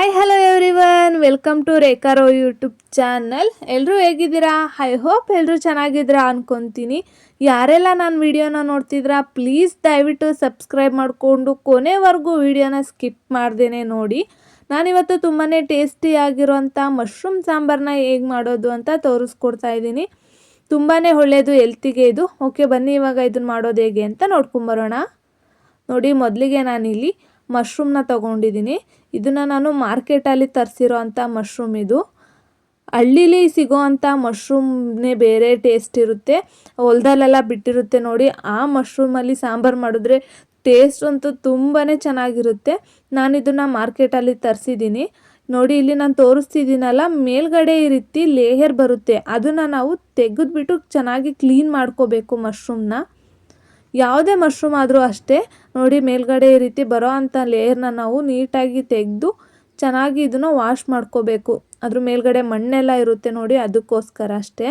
Hi hello everyone welcome to Rekharo YouTube channel ಎಲ್ಲರೂ ಹೇಗಿದ್ದೀರಾ? I hope ಎಲ್ಲರೂ ಚೆನ್ನಾಗಿದ್ದೀರಾ ಅನ್ಕೊತೀನಿ. ಯಾರೆಲ್ಲ ನಾನು ವಿಡಿಯೋನ ನೋಡ್ತಿದ್ರಾ ಪ್ಲೀಸ್ ದಯವಿಟ್ಟು ಸಬ್ಸ್ಕ್ರೈಬ್ ಮಾಡಿಕೊಂಡು ಕೊನೆವರೆಗೂ ವಿಡಿಯೋನ ಸ್ಕಿಪ್ ಮಾಡ್ದೇನೆ ನೋಡಿ. ನಾನಿವತ್ತು ತುಂಬಾ ಟೇಸ್ಟಿಯಾಗಿರುವಂಥ ಮಶ್ರೂಮ್ ಸಾಂಬಾರನ್ನ ಹೇಗೆ ಮಾಡೋದು ಅಂತ ತೋರಿಸ್ಕೊಡ್ತಾ ಇದ್ದೀನಿ. ತುಂಬಾ ಒಳ್ಳೆಯದು ಹೆಲ್ತಿಗೆ ಇದು. ಓಕೆ ಬನ್ನಿ ಇವಾಗ ಇದನ್ನು ಮಾಡೋದು ಹೇಗೆ ಅಂತ ನೋಡ್ಕೊಂಬರೋಣ ನೋಡಿ, ಮೊದಲಿಗೆ ನಾನಿಲ್ಲಿ ಮಶ್ರೂಮ್ನ ತೊಗೊಂಡಿದ್ದೀನಿ. ಇದನ್ನು ನಾನು ಮಾರ್ಕೆಟಲ್ಲಿ ತರಿಸಿರೋ ಅಂಥ ಮಶ್ರೂಮ್ ಇದು. ಹಳ್ಳಿಲಿ ಸಿಗೋ ಅಂಥ ಮಶ್ರೂಮ್ನೇ ಬೇರೆ ಟೇಸ್ಟ್ ಇರುತ್ತೆ. ಹೊಲ್ದಲ್ಲೆಲ್ಲ ಬಿಟ್ಟಿರುತ್ತೆ ನೋಡಿ. ಆ ಮಶ್ರೂಮಲ್ಲಿ ಸಾಂಬಾರು ಮಾಡಿದ್ರೆ ಟೇಸ್ಟ್ ಅಂತೂ ತುಂಬಾ ಚೆನ್ನಾಗಿರುತ್ತೆ. ನಾನು ಇದನ್ನು ಮಾರ್ಕೆಟಲ್ಲಿ ತರಿಸಿದ್ದೀನಿ. ನೋಡಿ, ಇಲ್ಲಿ ನಾನು ತೋರಿಸ್ತಿದ್ದೀನಲ್ಲ, ಮೇಲ್ಗಡೆ ಈ ರೀತಿ ಲೇಯರ್ ಬರುತ್ತೆ. ಅದನ್ನು ನಾವು ತೆಗೆದ್ಬಿಟ್ಟು ಚೆನ್ನಾಗಿ ಕ್ಲೀನ್ ಮಾಡ್ಕೋಬೇಕು ಮಶ್ರೂಮ್ನ. ಯಾವುದೇ ಮಶ್ರೂಮ್ ಆದರೂ ಅಷ್ಟೇ, ನೋಡಿ ಮೇಲ್ಗಡೆ ಈ ರೀತಿ ಬರೋ ಅಂಥ ಲೇಯರ್ನ ನಾವು ನೀಟಾಗಿ ತೆಗೆದು ಚೆನ್ನಾಗಿ ಇದನ್ನು ವಾಶ್ ಮಾಡ್ಕೋಬೇಕು. ಅದ್ರ ಮೇಲ್ಗಡೆ ಮಣ್ಣೆಲ್ಲ ಇರುತ್ತೆ ನೋಡಿ, ಅದಕ್ಕೋಸ್ಕರ ಅಷ್ಟೇ.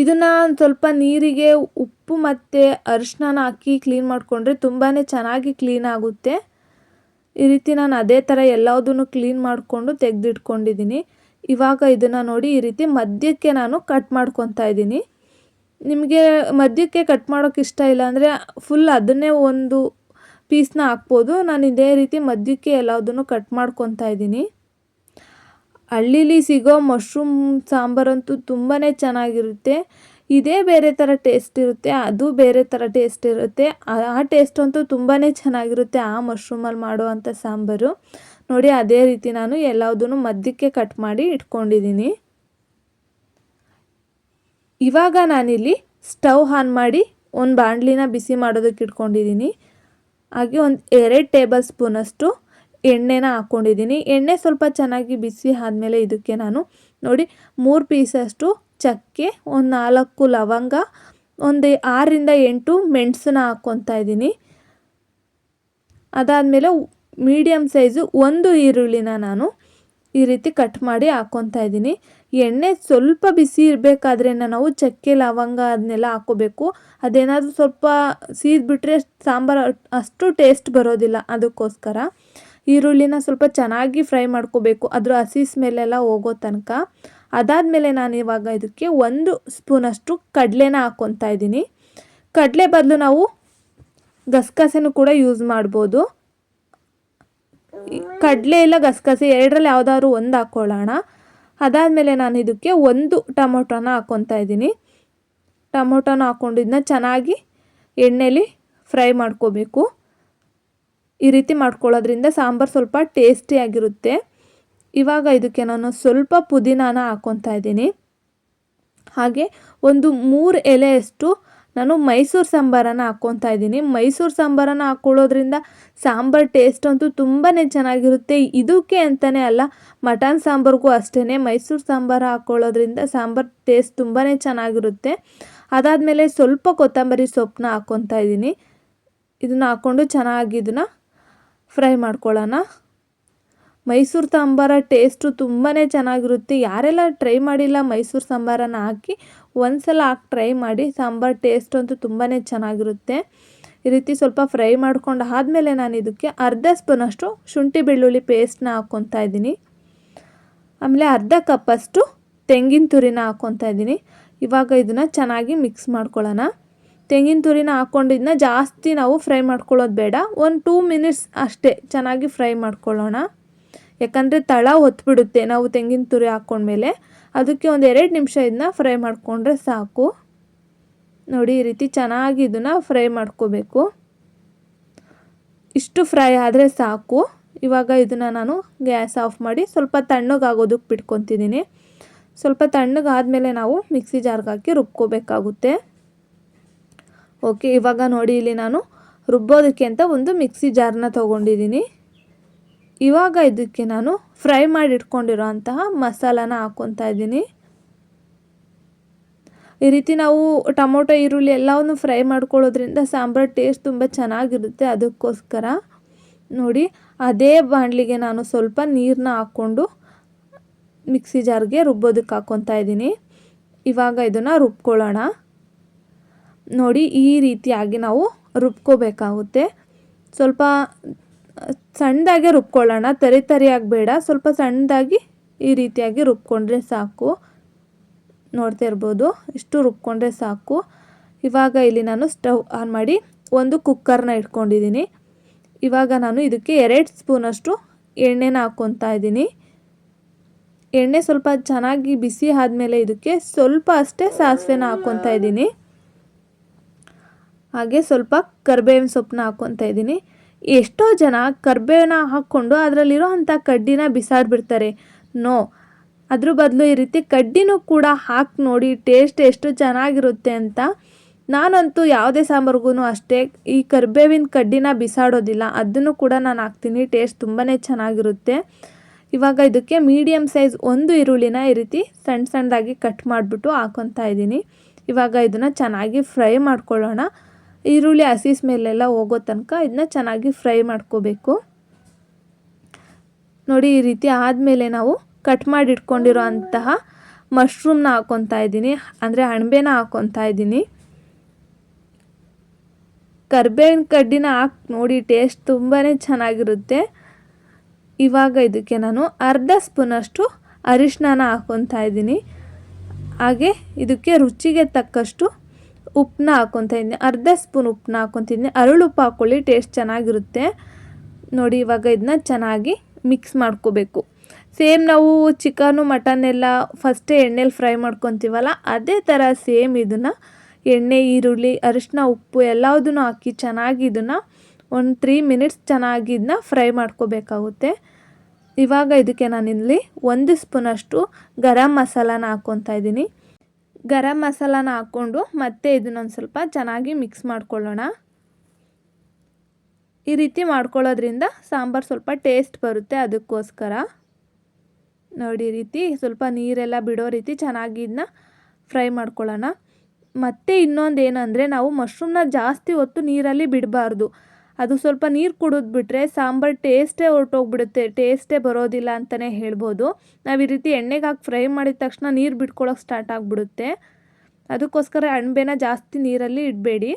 ಇದನ್ನು ಒಂದು ಸ್ವಲ್ಪ ನೀರಿಗೆ ಉಪ್ಪು ಮತ್ತು ಅರಿಶಿನ ಹಾಕಿ ಕ್ಲೀನ್ ಮಾಡಿಕೊಂಡ್ರೆ ತುಂಬಾ ಚೆನ್ನಾಗಿ ಕ್ಲೀನ್ ಆಗುತ್ತೆ. ಈ ರೀತಿ ನಾನು ಅದೇ ಥರ ಎಲ್ಲದನ್ನು ಕ್ಲೀನ್ ಮಾಡಿಕೊಂಡು ತೆಗೆದಿಟ್ಕೊಂಡಿದ್ದೀನಿ. ಇವಾಗ ಇದನ್ನು ನೋಡಿ ಈ ರೀತಿ ಮಧ್ಯಕ್ಕೆ ನಾನು ಕಟ್ ಮಾಡ್ಕೊತಾ ಇದ್ದೀನಿ. ನಿಮಗೆ ಮಧ್ಯಕ್ಕೆ ಕಟ್ ಮಾಡೋಕ್ಕೆ ಇಷ್ಟ ಇಲ್ಲ ಅಂದರೆ ಫುಲ್ ಅದನ್ನೇ ಒಂದು ಪೀಸ್ನ ಹಾಕ್ಬೋದು. ನಾನು ಇದೇ ರೀತಿ ಮಧ್ಯಕ್ಕೆ ಎಲ್ಲದನ್ನು ಕಟ್ ಮಾಡ್ಕೊತಾ ಇದ್ದೀನಿ. ಹಳ್ಳೀಲಿ ಸಿಗೋ ಮಶ್ರೂಮ್ ಸಾಂಬಾರಂತೂ ತುಂಬಾ ಚೆನ್ನಾಗಿರುತ್ತೆ. ಇದೇ ಬೇರೆ ಥರ ಟೇಸ್ಟ್ ಇರುತ್ತೆ, ಅದು ಬೇರೆ ಥರ ಟೇಸ್ಟ್ ಇರುತ್ತೆ. ಆ ಟೇಸ್ಟ್ ಅಂತೂ ತುಂಬಾ ಚೆನ್ನಾಗಿರುತ್ತೆ ಆ ಮಶ್ರೂಮಲ್ಲಿ ಮಾಡುವಂಥ ಸಾಂಬಾರು. ನೋಡಿ, ಅದೇ ರೀತಿ ನಾನು ಎಲ್ಲದನ್ನು ಮಧ್ಯಕ್ಕೆ ಕಟ್ ಮಾಡಿ ಇಟ್ಕೊಂಡಿದ್ದೀನಿ. ಇವಾಗ ನಾನಿಲ್ಲಿ ಸ್ಟವ್ ಆನ್ ಮಾಡಿ ಒಂದು ಬಾಣಲಿನ ಬಿಸಿ ಮಾಡೋದಕ್ಕೆ ಇಟ್ಕೊಂಡಿದ್ದೀನಿ. ಹಾಗೆ ಒಂದು ಎರಡು ಟೇಬಲ್ ಸ್ಪೂನಷ್ಟು ಎಣ್ಣೆನ ಹಾಕ್ಕೊಂಡಿದ್ದೀನಿ ಎಣ್ಣೆ ಸ್ವಲ್ಪ ಚೆನ್ನಾಗಿ ಬಿಸಿ ಆದಮೇಲೆ ಇದಕ್ಕೆ ನಾನು ನೋಡಿ ಮೂರು ಪೀಸಷ್ಟು ಚಕ್ಕೆ, ಒಂದು ನಾಲ್ಕು ಲವಂಗ, ಒಂದು ಆರರಿಂದ ಎಂಟು ಮೆಣಸನ್ನ ಹಾಕ್ಕೊತಾ ಇದ್ದೀನಿ. ಅದಾದಮೇಲೆ ಮೀಡಿಯಮ್ ಸೈಜು ಒಂದು ಈರುಳ್ಳಿನ ನಾನು ಈ ರೀತಿ ಕಟ್ ಮಾಡಿ ಹಾಕ್ಕೊತಾ ಇದ್ದೀನಿ. ಎಣ್ಣೆ ಸ್ವಲ್ಪ ಬಿಸಿ ಇರಬೇಕಾದ್ರೆ ನಾವು ಚಕ್ಕೆ, ಲವಂಗ ಅದನ್ನೆಲ್ಲ ಹಾಕೋಬೇಕು ಅದೇನಾದರೂ ಸ್ವಲ್ಪ ಸೀದ್ಬಿಟ್ರೆ ಸಾಂಬಾರು ಅಷ್ಟು ಟೇಸ್ಟ್ ಬರೋದಿಲ್ಲ ಅದಕ್ಕೋಸ್ಕರ. ಈರುಳ್ಳಿನ ಸ್ವಲ್ಪ ಚೆನ್ನಾಗಿ ಫ್ರೈ ಮಾಡ್ಕೋಬೇಕು. ಅದ್ರ ಹಸಿ ಸ್ಮೆಲ್ಲೆಲ್ಲ ಹೋಗೋ ತನಕ. ಅದಾದಮೇಲೆ ನಾನು ಇವಾಗ ಇದಕ್ಕೆ ಒಂದು ಸ್ಪೂನಷ್ಟು ಕಡಲೆನ ಹಾಕ್ಕೊತಾ ಇದ್ದೀನಿ. ಕಡಲೆ ಬದಲು ನಾವು ಗಸಗಸೆನೂ ಕೂಡ ಯೂಸ್ ಮಾಡ್ಬೋದು. ಕಡಲೆ ಇಲ್ಲ ಗಸಗಸೆ ಎರಡರಲ್ಲಿ ಯಾವುದಾದ್ರು ಒಂದು ಹಾಕ್ಕೊಳ್ಳೋಣ ಅದಾದಮೇಲೆ ನಾನು ಇದಕ್ಕೆ ಒಂದು ಟೊಮೊಟೊನ ಹಾಕ್ಕೊತಾ ಇದ್ದೀನಿ. ಟೊಮೊಟೊನ ಹಾಕ್ಕೊಂಡಿದ್ದನ್ನ ಚೆನ್ನಾಗಿ ಎಣ್ಣೆಲಿ ಫ್ರೈ ಮಾಡ್ಕೋಬೇಕು. ಈ ರೀತಿ ಮಾಡ್ಕೊಳ್ಳೋದ್ರಿಂದ ಸಾಂಬಾರು ಸ್ವಲ್ಪ ಟೇಸ್ಟಿಯಾಗಿರುತ್ತೆ ಇವಾಗ ಇದಕ್ಕೆ ನಾನು ಸ್ವಲ್ಪ ಪುದೀನಾನ ಹಾಕ್ಕೊತಾ ಇದ್ದೀನಿ. ಹಾಗೆ ಒಂದು ಮೂರು ಎಲೆಯಷ್ಟು ನಾನು ಮೈಸೂರು ಸಾಂಬಾರನ್ನ ಹಾಕ್ಕೊತಾ ಇದ್ದೀನಿ. ಮೈಸೂರು ಸಾಂಬಾರನ್ನು ಹಾಕ್ಕೊಳ್ಳೋದ್ರಿಂದ ಸಾಂಬಾರು ಟೇಸ್ಟ್ ಅಂತೂ ತುಂಬಾ ಚೆನ್ನಾಗಿರುತ್ತೆ. ಇದಕ್ಕೆ ಅಂತಲೇ ಅಲ್ಲ, ಮಟನ್ ಸಾಂಬಾರಿಗೂ ಅಷ್ಟೇ ಮೈಸೂರು ಸಾಂಬಾರು ಹಾಕ್ಕೊಳ್ಳೋದ್ರಿಂದ ಸಾಂಬಾರು ಟೇಸ್ಟ್ ತುಂಬಾ ಚೆನ್ನಾಗಿರುತ್ತೆ. ಅದಾದಮೇಲೆ ಸ್ವಲ್ಪ ಕೊತ್ತಂಬರಿ ಸೊಪ್ಪನ್ನ ಹಾಕ್ಕೊತಾ ಇದ್ದೀನಿ. ಇದನ್ನು ಹಾಕ್ಕೊಂಡು ಚೆನ್ನಾಗಿ ಇದನ್ನ ಫ್ರೈ ಮಾಡ್ಕೊಳ್ಳೋಣ. ಮೈಸೂರು ಸಾಂಬಾರ ಟೇಸ್ಟು ತುಂಬಾ ಚೆನ್ನಾಗಿರುತ್ತೆ. ಯಾರೆಲ್ಲ ಟ್ರೈ ಮಾಡಿಲ್ಲ ಮೈಸೂರು ಸಾಂಬಾರನ್ನು ಹಾಕಿ ಒಂದು ಸಲ ಹಾಕಿ ಟ್ರೈ ಮಾಡಿ ಸಾಂಬಾರು ಟೇಸ್ಟ್ ಅಂತೂ ತುಂಬಾ ಚೆನ್ನಾಗಿರುತ್ತೆ. ಈ ರೀತಿ ಸ್ವಲ್ಪ ಫ್ರೈ ಮಾಡ್ಕೊಂಡು ಆದಮೇಲೆ ನಾನು ಇದಕ್ಕೆ ಅರ್ಧ ಸ್ಪೂನಷ್ಟು ಶುಂಠಿ ಬೆಳ್ಳುಳ್ಳಿ ಪೇಸ್ಟ್ನ ಹಾಕ್ಕೊತಾ ಇದ್ದೀನಿ. ಆಮೇಲೆ ಅರ್ಧ ಕಪ್ಪಷ್ಟು ತೆಂಗಿನ ತುರಿನ ಹಾಕ್ಕೊತಾ ಇದ್ದೀನಿ. ಇವಾಗ ಇದನ್ನು ಚೆನ್ನಾಗಿ ಮಿಕ್ಸ್ ಮಾಡ್ಕೊಳ್ಳೋಣ. ತೆಂಗಿನ ತುರಿನ ಹಾಕ್ಕೊಂಡಿದ್ದನ್ನ ಜಾಸ್ತಿ ನಾವು ಫ್ರೈ ಮಾಡ್ಕೊಳ್ಳೋದು ಬೇಡ. ಒಂದು ಟೂ ಮಿನಿಟ್ಸ್ ಅಷ್ಟೇ ಚೆನ್ನಾಗಿ ಫ್ರೈ ಮಾಡ್ಕೊಳ್ಳೋಣ. ಯಾಕಂದರೆ ತಳ ಹೊತ್ಬಿಡುತ್ತೆ ನಾವು ತೆಂಗಿನ ತುರಿ ಹಾಕ್ಕೊಂಡ್ಮೇಲೆ ಅದಕ್ಕೆ ಒಂದು ಎರಡು ನಿಮಿಷ ಇದನ್ನ ಫ್ರೈ ಮಾಡಿಕೊಂಡ್ರೆ ಸಾಕು. ನೋಡಿ, ಈ ರೀತಿ ಚೆನ್ನಾಗಿ ಇದನ್ನು ಫ್ರೈ ಮಾಡ್ಕೋಬೇಕು. ಇಷ್ಟು ಫ್ರೈ ಆದರೆ ಸಾಕು. ಇವಾಗ ಇದನ್ನು ನಾನು ಗ್ಯಾಸ್ ಆಫ್ ಮಾಡಿ ಸ್ವಲ್ಪ ತಣ್ಣಗಾಗೋದಕ್ಕೆ ಬಿಟ್ಕೊತಿದ್ದೀನಿ ಸ್ವಲ್ಪ ತಣ್ಣಗಾದಮೇಲೆ ನಾವು ಮಿಕ್ಸಿ ಜಾರ್ಗೆ ಹಾಕಿ ರುಬ್ಕೋಬೇಕಾಗುತ್ತೆ. ಓಕೆ, ಇವಾಗ ನೋಡಿ, ಇಲ್ಲಿ ನಾನು ರುಬ್ಬೋದಕ್ಕೆ ಅಂತ ಒಂದು ಮಿಕ್ಸಿ ಜಾರ್ನ ತೊಗೊಂಡಿದ್ದೀನಿ ಇವಾಗ ಇದಕ್ಕೆ ನಾನು ಫ್ರೈ ಮಾಡಿ ಇಟ್ಕೊಂಡಿರೋ ಅಂತಹ ಮಸಾಲಾನ ಹಾಕ್ಕೊತಾ ಇದ್ದೀನಿ. ಈ ರೀತಿ ನಾವು ಟೊಮೊಟೊ, ಈರುಳ್ಳಿ ಎಲ್ಲವನ್ನು ಫ್ರೈ ಮಾಡ್ಕೊಳ್ಳೋದ್ರಿಂದ ಸಾಂಬಾರು ಟೇಸ್ಟ್ ತುಂಬ ಚೆನ್ನಾಗಿರುತ್ತೆ ಅದಕ್ಕೋಸ್ಕರ. ನೋಡಿ, ಅದೇ ಬಾಣಲಿಗೆ ನಾನು ಸ್ವಲ್ಪ ನೀರನ್ನ ಹಾಕ್ಕೊಂಡು ಮಿಕ್ಸಿ ಜಾರ್ಗೆ ರುಬ್ಬೋದಕ್ಕೆ ಹಾಕ್ಕೊತಾ ಇದ್ದೀನಿ. ಇವಾಗ ಇದನ್ನು ರುಬ್ಕೊಳ್ಳೋಣ. ನೋಡಿ, ಈ ರೀತಿಯಾಗಿ ನಾವು ರುಬ್ಕೋಬೇಕಾಗುತ್ತೆ. ಸ್ವಲ್ಪ ಸಣ್ಣದಾಗೆ ರುಬ್ಕೊಳ್ಳೋಣ. ತರಿ ತರಿಯಾಗಿ ಬೇಡ ಸ್ವಲ್ಪ ಸಣ್ಣದಾಗಿ ಈ ರೀತಿಯಾಗಿ ರುಬ್ಕೊಂಡ್ರೆ ಸಾಕು. ನೋಡ್ತಾ ಇರ್ಬೋದು, ಇಷ್ಟು ರುಬ್ಕೊಂಡ್ರೆ ಸಾಕು. ಇವಾಗ ಇಲ್ಲಿ ನಾನು ಸ್ಟವ್ ಆನ್ ಮಾಡಿ ಒಂದು ಕುಕ್ಕರ್ನ ಇಟ್ಕೊಂಡಿದ್ದೀನಿ. ಇವಾಗ ನಾನು ಇದಕ್ಕೆ ಎರಡು ಸ್ಪೂನಷ್ಟು ಎಣ್ಣೆನ ಹಾಕ್ಕೊತಾ ಇದ್ದೀನಿ. ಎಣ್ಣೆ ಸ್ವಲ್ಪ ಚೆನ್ನಾಗಿ ಬಿಸಿ ಆದಮೇಲೆ ಇದಕ್ಕೆ ಸ್ವಲ್ಪ ಅಷ್ಟೇ ಸಾಸಿವೆನ ಹಾಕ್ಕೊತಾ ಇದ್ದೀನಿ. ಹಾಗೆ ಸ್ವಲ್ಪ ಕರ್ಬೇವಿನ ಸೊಪ್ಪನ್ನ ಹಾಕ್ಕೊತಾ ಇದ್ದೀನಿ. ಎಷ್ಟೋ ಜನ ಕರ್ಬೇವನ್ನ ಹಾಕ್ಕೊಂಡು ಅದರಲ್ಲಿರೋ ಅಂಥ ಕಡ್ಡಿನ ಬಿಸಾಡ್ಬಿಡ್ತಾರೆ. ನೋ, ಅದ್ರ ಬದಲು ಈ ರೀತಿ ಕಡ್ಡಿನೂ ಕೂಡ ಹಾಕಿ ನೋಡಿ ಟೇಸ್ಟ್ ಎಷ್ಟು ಚೆನ್ನಾಗಿರುತ್ತೆ ಅಂತ ನಾನಂತೂ ಯಾವುದೇ ಸಾಂಬಾರ್ಗೂ ಅಷ್ಟೇ ಈ ಕರ್ಬೇವಿನ ಕಡ್ಡಿನ ಬಿಸಾಡೋದಿಲ್ಲ. ಅದನ್ನು ಕೂಡ ನಾನು ಹಾಕ್ತೀನಿ, ಟೇಸ್ಟ್ ತುಂಬಾ ಚೆನ್ನಾಗಿರುತ್ತೆ. ಇವಾಗ ಇದಕ್ಕೆ ಮೀಡಿಯಮ್ ಸೈಜ್ ಒಂದು ಈರುಳ್ಳಿನ ಈ ರೀತಿ ಸಣ್ಣ ಸಣ್ಣದಾಗಿ ಕಟ್ ಮಾಡಿಬಿಟ್ಟು ಹಾಕೊತಾ ಇದ್ದೀನಿ. ಇವಾಗ ಇದನ್ನು ಚೆನ್ನಾಗಿ ಫ್ರೈ ಮಾಡ್ಕೊಳ್ಳೋಣ. ಈರುಳ್ಳಿ ಹಸಿ ಸ್ಮೆಲ್ಲೆಲ್ಲ ಹೋಗೋ ತನಕ ಇದನ್ನ ಚೆನ್ನಾಗಿ ಫ್ರೈ ಮಾಡ್ಕೋಬೇಕು. ನೋಡಿ, ಈ ರೀತಿ ಆದಮೇಲೆ ನಾವು ಕಟ್ ಮಾಡಿ ಇಟ್ಕೊಂಡಿರೋ ಅಂತಹ ಮಶ್ರೂಮ್ನ ಹಾಕ್ಕೊತಾ ಇದ್ದೀನಿ. ಅಂದರೆ ಅಣಬೆನ ಹಾಕ್ಕೊತಾ ಇದ್ದೀನಿ. ಕರ್ಬೇವಿನ ಕಡ್ಡಿನ ಹಾಕಿ ನೋಡಿ, ಟೇಸ್ಟ್ ತುಂಬಾ ಚೆನ್ನಾಗಿರುತ್ತೆ. ಇವಾಗ ಇದಕ್ಕೆ ನಾನು ಅರ್ಧ ಸ್ಪೂನಷ್ಟು ಅರಿಶಿನ ಹಾಕ್ಕೊತಾ ಇದ್ದೀನಿ. ಹಾಗೆ ಇದಕ್ಕೆ ರುಚಿಗೆ ತಕ್ಕಷ್ಟು ಉಪ್ಪನ್ನ ಹಾಕ್ಕೊತಾ ಇದ್ದೀನಿ ಅರ್ಧ ಸ್ಪೂನ್ ಉಪ್ಪನ್ನ ಹಾಕ್ಕೊತಿದ್ದೀನಿ ಅರಳು ಉಪ್ಪು ಹಾಕ್ಕೊಳ್ಳಿ ಟೇಸ್ಟ್ ಚೆನ್ನಾಗಿರುತ್ತೆ. ನೋಡಿ, ಇವಾಗ ಇದನ್ನ ಚೆನ್ನಾಗಿ ಮಿಕ್ಸ್ ಮಾಡ್ಕೋಬೇಕು. ಸೇಮ್ ನಾವು ಚಿಕನು ಮಟನ್ ಎಲ್ಲ ಫಸ್ಟೇ ಎಣ್ಣೆಲಿ ಫ್ರೈ ಮಾಡ್ಕೊತೀವಲ್ಲ, ಅದೇ ಥರ ಸೇಮ್ ಇದನ್ನು ಎಣ್ಣೆ, ಈರುಳ್ಳಿ ಅರಿಶಿನ ಉಪ್ಪು ಎಲ್ಲದನ್ನು ಹಾಕಿ ಚೆನ್ನಾಗಿ ಇದನ್ನು ಒಂದು ತ್ರೀ ಮಿನಿಟ್ಸ್ ಚೆನ್ನಾಗಿ ಇದನ್ನ ಫ್ರೈ ಮಾಡ್ಕೋಬೇಕಾಗುತ್ತೆ. ಇವಾಗ ಇದಕ್ಕೆ ನಾನಿಲ್ಲಿ ಒಂದು ಸ್ಪೂನಷ್ಟು ಗರಂ ಮಸಾಲಾನ ಹಾಕ್ಕೊತಾ ಇದ್ದೀನಿ. ಗರಂ ಮಸಾಲಾನ ಹಾಕ್ಕೊಂಡು ಮತ್ತೆ ಇದನ್ನೊಂದು ಸ್ವಲ್ಪ ಚೆನ್ನಾಗಿ ಮಿಕ್ಸ್ ಮಾಡ್ಕೊಳ್ಳೋಣ. ಈ ರೀತಿ ಮಾಡ್ಕೊಳ್ಳೋದ್ರಿಂದ ಸಾಂಬಾರು ಸ್ವಲ್ಪ ಟೇಸ್ಟ್ ಬರುತ್ತೆ ಅದಕ್ಕೋಸ್ಕರ. ನೋಡಿ ರೀತಿ ಸ್ವಲ್ಪ ನೀರೆಲ್ಲ ಬಿಡೋ ರೀತಿ ಚೆನ್ನಾಗಿ ಇದನ್ನ ಫ್ರೈ ಮಾಡ್ಕೊಳ್ಳೋಣ. ಮತ್ತು ಇನ್ನೊಂದು ಏನಂದರೆ ನಾವು ಮಶ್ರೂಮ್ನ ಜಾಸ್ತಿ ಹೊತ್ತು ನೀರಲ್ಲಿ ಬಿಡಬಾರ್ದು. ಅದು ಸ್ವಲ್ಪ ನೀರು ಕುಡಿದ್ಬಿಟ್ರೆ ಸಾಂಬಾರು ಟೇಸ್ಟೇ ಹೊರಟೋಗ್ಬಿಡುತ್ತೆ ಟೇಸ್ಟೇ ಬರೋದಿಲ್ಲ ಅಂತಲೇ ಹೇಳ್ಬೋದು. ನಾವು ಈ ರೀತಿ ಎಣ್ಣೆಗೆ ಹಾಕಿ ಫ್ರೈ ಮಾಡಿದ ತಕ್ಷಣ ನೀರು ಬಿಟ್ಕೊಳ್ಳೋಕೆ ಸ್ಟಾರ್ಟ್ ಆಗಿಬಿಡುತ್ತೆ. ಅದಕ್ಕೋಸ್ಕರ ಅಣಬೆನ ಜಾಸ್ತಿ ನೀರಲ್ಲಿ ಇಡಬೇಡಿ.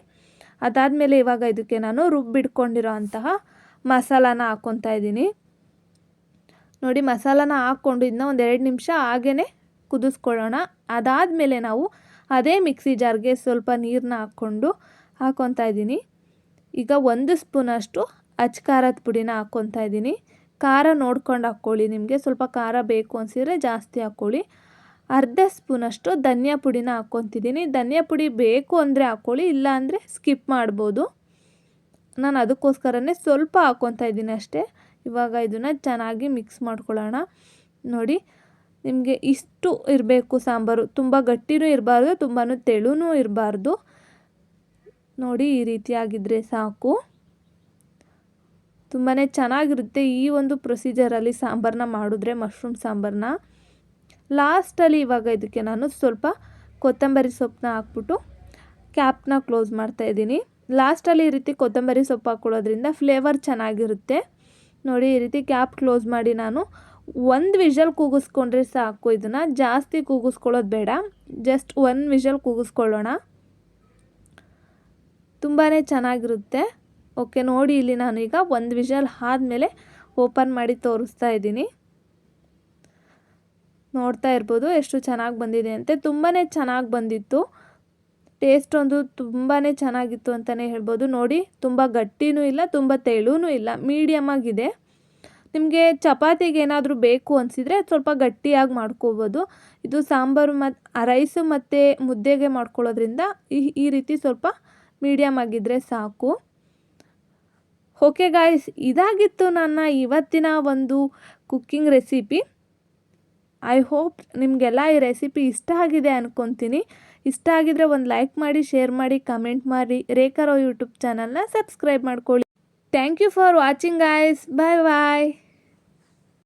ಅದಾದಮೇಲೆ ಇವಾಗ ಇದಕ್ಕೆ ನಾನು ರುಬ್ಬಿಡ್ಕೊಂಡಿರೋ ಅಂತಹ ಮಸಾಲಾನ ಹಾಕ್ಕೊತಾ ಇದ್ದೀನಿ. ನೋಡಿ, ಮಸಾಲಾನ ಹಾಕ್ಕೊಂಡು ಇದನ್ನ ಒಂದು ಎರಡು ನಿಮಿಷ ಹಾಗೇ ಕುದಿಸ್ಕೊಳ್ಳೋಣ. ಅದಾದಮೇಲೆ ನಾವು ಅದೇ ಮಿಕ್ಸಿ ಜಾರ್ಗೆ ಸ್ವಲ್ಪ ನೀರನ್ನ ಹಾಕ್ಕೊಂಡು ಹಾಕ್ಕೊತಾ ಇದ್ದೀನಿ. ಈಗ ಒಂದು ಸ್ಪೂನಷ್ಟು ಅಚ್ ಖಾರದ ಪುಡಿನ ಹಾಕ್ಕೊತಾ ಇದ್ದೀನಿ. ಖಾರ ನೋಡ್ಕೊಂಡು ಹಾಕ್ಕೊಳ್ಳಿ ನಿಮಗೆ. ಸ್ವಲ್ಪ ಖಾರ ಬೇಕು ಅನಿಸಿದ್ರೆ ಜಾಸ್ತಿ ಹಾಕ್ಕೊಳ್ಳಿ. ಅರ್ಧ ಸ್ಪೂನಷ್ಟು ಧನಿಯಾ ಪುಡಿನ ಹಾಕ್ಕೊತಿದ್ದೀನಿ. ಧನಿಯಾ ಪುಡಿ ಬೇಕು ಅಂದರೆ ಹಾಕ್ಕೊಳ್ಳಿ, ಇಲ್ಲ ಅಂದರೆ ಸ್ಕಿಪ್ ಮಾಡ್ಬೋದು. ನಾನು ಅದಕ್ಕೋಸ್ಕರನೇ ಸ್ವಲ್ಪ ಹಾಕ್ಕೊತಾ ಇದ್ದೀನಿ ಅಷ್ಟೇ. ಇವಾಗ ಇದನ್ನು ಚೆನ್ನಾಗಿ ಮಿಕ್ಸ್ ಮಾಡ್ಕೊಳ್ಳೋಣ. ನೋಡಿ, ನಿಮಗೆ ಇಷ್ಟು ಇರಬೇಕು ಸಾಂಬಾರು. ತುಂಬ ಗಟ್ಟಿನೂ ಇರಬಾರ್ದು ತುಂಬಾ ತೆಳುನೂ ಇರಬಾರ್ದು. ನೋಡಿ ಈ ರೀತಿಯಾಗಿದ್ದರೆ ಸಾಕು. ತುಂಬಾ ಚೆನ್ನಾಗಿರುತ್ತೆ ಈ ಒಂದು ಪ್ರೊಸೀಜರಲ್ಲಿ ಸಾಂಬಾರನ್ನ ಮಾಡಿದ್ರೆ ಮಶ್ರೂಮ್ ಸಾಂಬಾರನ್ನ ಲಾಸ್ಟಲ್ಲಿ ಇವಾಗ ಇದಕ್ಕೆ ನಾನು ಸ್ವಲ್ಪ ಕೊತ್ತಂಬರಿ ಸೊಪ್ಪನ್ನ ಹಾಕ್ಬಿಟ್ಟು ಕ್ಯಾಪ್ನ ಕ್ಲೋಸ್ ಮಾಡ್ತಾ ಇದ್ದೀನಿ. ಲಾಸ್ಟಲ್ಲಿ ಈ ರೀತಿ ಕೊತ್ತಂಬರಿ ಸೊಪ್ಪು ಹಾಕ್ಕೊಳ್ಳೋದ್ರಿಂದ ಫ್ಲೇವರ್ ಚೆನ್ನಾಗಿರುತ್ತೆ. ನೋಡಿ ಈ ರೀತಿ ಕ್ಯಾಪ್ ಕ್ಲೋಸ್ ಮಾಡಿ ನಾನು ಒಂದು ವಿಷಲ್ ಕೂಗಿಸ್ಕೊಂಡ್ರೆ ಸಾಕು. ಇದನ್ನು ಜಾಸ್ತಿ ಕೂಗಿಸ್ಕೊಳ್ಳೋದು ಬೇಡ. ಜಸ್ಟ್ ಒಂದು ವಿಷಲ್ ಕೂಗಿಸ್ಕೊಳ್ಳೋಣ. ತುಂಬಾ ಚೆನ್ನಾಗಿರುತ್ತೆ. ಓಕೆ ನೋಡಿ ಇಲ್ಲಿ ನಾನು ಈಗ ಒಂದು ವಿಷಲ್ ಆದಮೇಲೆ ಓಪನ್ ಮಾಡಿ ತೋರಿಸ್ತಾ ಇದ್ದೀನಿ. ನೋಡ್ತಾ ಇರ್ಬೋದು ಎಷ್ಟು ಚೆನ್ನಾಗಿ ಬಂದಿದೆ ಅಂತೆ. ತುಂಬಾ ಚೆನ್ನಾಗಿ ಬಂದಿತ್ತು. ಟೇಸ್ಟ್ ಒಂದು ತುಂಬಾ ಚೆನ್ನಾಗಿತ್ತು ಅಂತಲೇ ಹೇಳ್ಬೋದು. ನೋಡಿ, ತುಂಬ ಗಟ್ಟಿನೂ ಇಲ್ಲ, ತುಂಬ ತೆಳುನೂ ಇಲ್ಲ ಮೀಡಿಯಮ್ ಆಗಿದೆ. ನಿಮಗೆ ಚಪಾತಿಗೆ ಏನಾದರೂ ಬೇಕು ಅನಿಸಿದರೆ ಸ್ವಲ್ಪ ಗಟ್ಟಿಯಾಗಿ ಮಾಡ್ಕೋಬೋದು. ಇದು ಸಾಂಬಾರು ಮತ್ತು ರೈಸು ಮತ್ತು ಮುದ್ದೆಗೆ ಮಾಡ್ಕೊಳ್ಳೋದ್ರಿಂದ ಈ ರೀತಿ ಸ್ವಲ್ಪ ಮೀಡಿಯಮ್ ಆಗಿದ್ದರೆ ಸಾಕು. ಓಕೆ ಗಾಯ್ಸ್ ಇದಾಗಿತ್ತು ನನ್ನ ಇವತ್ತಿನ ಒಂದು ಕುಕ್ಕಿಂಗ್ ರೆಸಿಪಿ ಐ ಹೋಪ್ ನಿಮಗೆಲ್ಲ ಈ ರೆಸಿಪಿ ಇಷ್ಟ ಆಗಿದೆ ಅಂದ್ಕೊತೀನಿ ಇಷ್ಟ ಆಗಿದ್ರೆ ಒಂದು ಲೈಕ್ ಮಾಡಿ ಶೇರ್ ಮಾಡಿ ಕಮೆಂಟ್ ಮಾಡಿ. ರೇಖಾರೋ ಯೂಟ್ಯೂಬ್ ಚಾನಲ್ನ ಸಬ್ಸ್ಕ್ರೈಬ್ ಮಾಡ್ಕೊಳ್ಳಿ. Thank you for watching guys bye bye